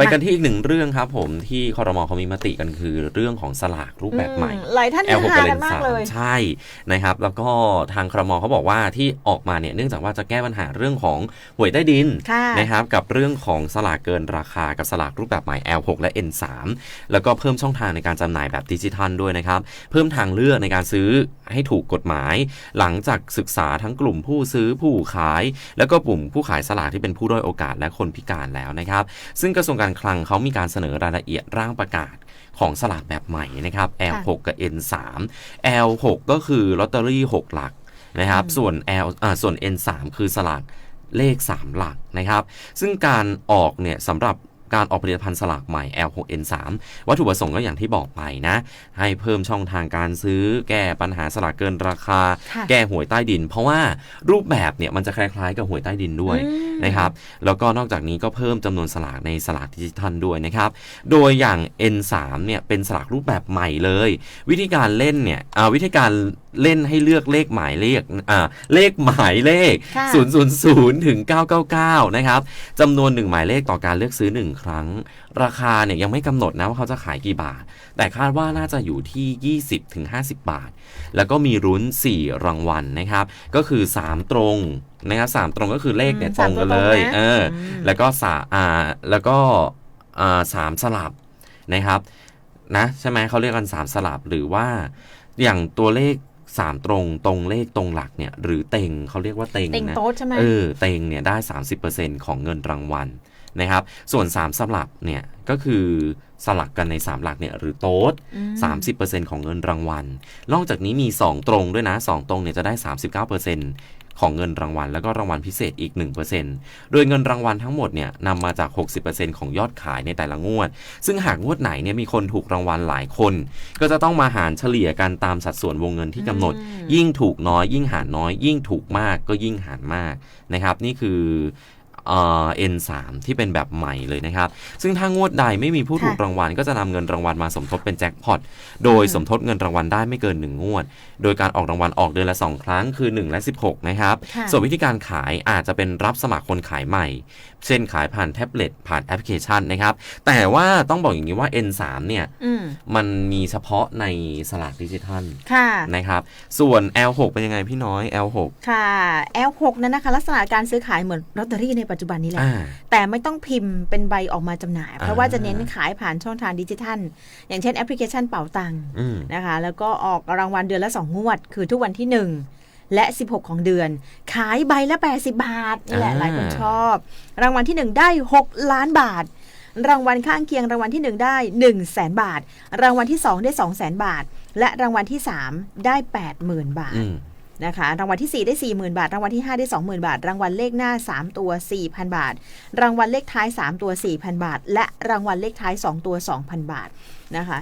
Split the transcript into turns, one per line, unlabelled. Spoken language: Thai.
ไปกันที่อีกหนึ่งเรื่องครับผมที่คอรมอเขามีมติกันคือเรื่องของสลากรูปแบบใหม่
อืหลายท่าน
แอลหก
หา
กับเล
กัน
น
มาก
สาม
เลย
ใช่นะครับ แล้วก็ทางครมเขาบอกว่าที่ออกมาเนี่ยเนื่องจากว่าจะแก้ปัญหาเรื่องของหวยใต้ดิน
ค่ะ
นะครับกับเรื่องของสลากเกินราคากับสลากรูปแบบใหม่ L6 และ N3 แล้วก็เพิ่มช่องทางในการจำหน่ายแบบดิจิทัลด้วยนะครับ เพิ่มทางเลือกในการซื้อให้ถูกกฎหมาย หลังจากศึกษาทั้งกลุ่มผู้ซื้อผู้ขาย แล้วก็กลุ่มผู้ขายสลากที่เป็นผู้ด้อยโอกาสและคนพิการแล้วนะครับ ซึ่งกระทรวงการคลังเขามีการเสนอรายละเอียดร่างประกาศของสลากแบบใหม่นะครับ L6 กับ N3 L6 ก็คือลอตเตอรี่ 6 หลักนะครับ ส่วน L อ่าส่วน N3 คือสลากเลข 3 หลักนะครับ ซึ่งการออกเนี่ยสำหรับ การออกผลิตภัณฑ์สลากใหม่ L6N3 วัตถุประสงค์ก็อย่างที่บอกไปนะ ให้เพิ่มช่องทางการซื้อ แก้ปัญหาสลากเกินราคา
ค่ะ
แก้หวยใต้ดิน เพราะว่ารูปแบบเนี่ยมันจะคล้ายๆ กับหวยใต้ดินด้วย
อืม
นะครับแล้วก็นอกจากนี้ก็เพิ่มจำนวนสลากในสลากดิจิทัลด้วยนะครับโดยอย่าง N3 เนี่ยเป็นสลากรูปแบบใหม่เลย วิธีการเล่นเนี่ยอ่าวิธีการเล่นให้เลือกเลขหมายเลขอ่าเลขหมายเลข
ค่ะ
000 ถึง 999 นะครับจำนวน 1 หมายเลขต่อการเลือกซื้อ 1 ครั้ง ราคาเนี่ยยังไม่กำหนดนะว่าเขาจะขายกี่บาท แต่คาดว่าน่าจะอยู่ที่ 20 ถึง 50 บาท แล้วก็มีรุ้น 4 รางวัลนะครับ ก็คือ 3 ตรงนะครับ3ตรงก็คือเลขเนี่ย
อืม
ตรงกันเลย
สามตัวตรงนะ
เอออ
ม
แล้วก็สาอ่าแล้วก็อ่าสามสลับนะครับนะใช่ไหมเขาเรียกกัน3สลับหรือว่าอย่างตัวเลข 3ตรงตรงเลขตรงหลักเนี่ยหรือเต็งเขาเรียกว่าเต็ง
เต็ง
นะ
โต๊ดใช่ไหม
เออเต็งเนี่ยได้ 30%ของเงินรางวัลนะครับ ส่วน 3สลับเนี่ยก็คือสลักกันใน 3 หลักเนี่ยหรือโต๊ด
อืม
30%ของเงินรางวัล นอกจากนี้มี 2 ตรงด้วยนะ 2 ตรงเนี่ยจะได้ 39% ของเงินรางวัล แล้วก็รางวัลพิเศษอีก 1%โดยเงินรางวัลทั้งหมดเนี่ยนำมาจาก 60%ของยอดขายในแต่ละงวด ซึ่งหากงวดไหนเนี่ยมีคนถูกรางวัลหลายคน ก็จะต้องมาหารเฉลี่ยกันตามสัดส่วนวงเงินที่กำหนด
อืม
ยิ่งถูกน้อย ยิ่งหารน้อย ยิ่งถูกมากก็ยิ่งหารมากนะครับ นี่คือ เอ่อ N3 ที่เป็นแบบใหม่เลยนะครับ ซึ่งถ้างวดใดไม่มีผู้ถูก
ค่ะ
รางวัล ก็จะนำเงินรางวัลมาสมทบเป็นแจ็คพอต โดยสมทบเงินรางวัลได้ไม่เกิน 1 งวด โดยการออกรางวัลออกเดือนละ 2 ครั้งคือ 1 และ 16 นะครับ
ค่ะ
ส่วนวิธีการขายอาจจะเป็นรับสมัครคนขายใหม่ เช่นขายผ่านแท็บเล็ตผ่านแอปพลิเคชันนะครับ แต่ว่าต้องบอกอย่างนี้ว่า N3 เนี่ย
อืม
มันมีเฉพาะในสลากดิจิทัล
ค่ะ
นะครับ ส่วน L6 เป็นยังไงพี่น้อย L6
ค่ะ L6 นั้นนะคะลักษณะการซื้อขายเหมือนลอตเตอรี่ในปัจจุบันนี้แหละ
อ่า
แต่ไม่ต้องพิมพ์เป็นใบออกมาจำหน่าย เพราะ
อ่า
ว่าจะเน้นขายผ่านช่องทางดิจิทัล อย่างเช่นแอปพลิเคชันเป๋าตังค์
อืม
นะคะ แล้วก็ออกรางวัลเดือนละ 2 งวด คือทุกวันที่ 1 และ 16 ของเดือน ขายใบละ 80 บาทนี่แหละ
อ่า
หลายคนชอบ รางวัลที่ 1 ได้ 6 ล้านบาท รางวัลข้างเคียงรางวัลที่ 1 ได้ 1 0 0 0 0แสนบาท รางวัลที่ 2 ได้ 2 0 0แสนบาท และรางวัลที่ 3 ได้ 80,000 บาท
อืม
นะคะ รางวัลที่ 4 ได้ 40,000 บาท รางวัลที่ 5 ได้ 20,000 บาท รางวัลเลขหน้า 3 ตัว 4,000 บาท รางวัลเลขท้าย 3 ตัว 4,000 บาท และรางวัลเลขท้าย 2 ตัว 2,000 บาทนะคะ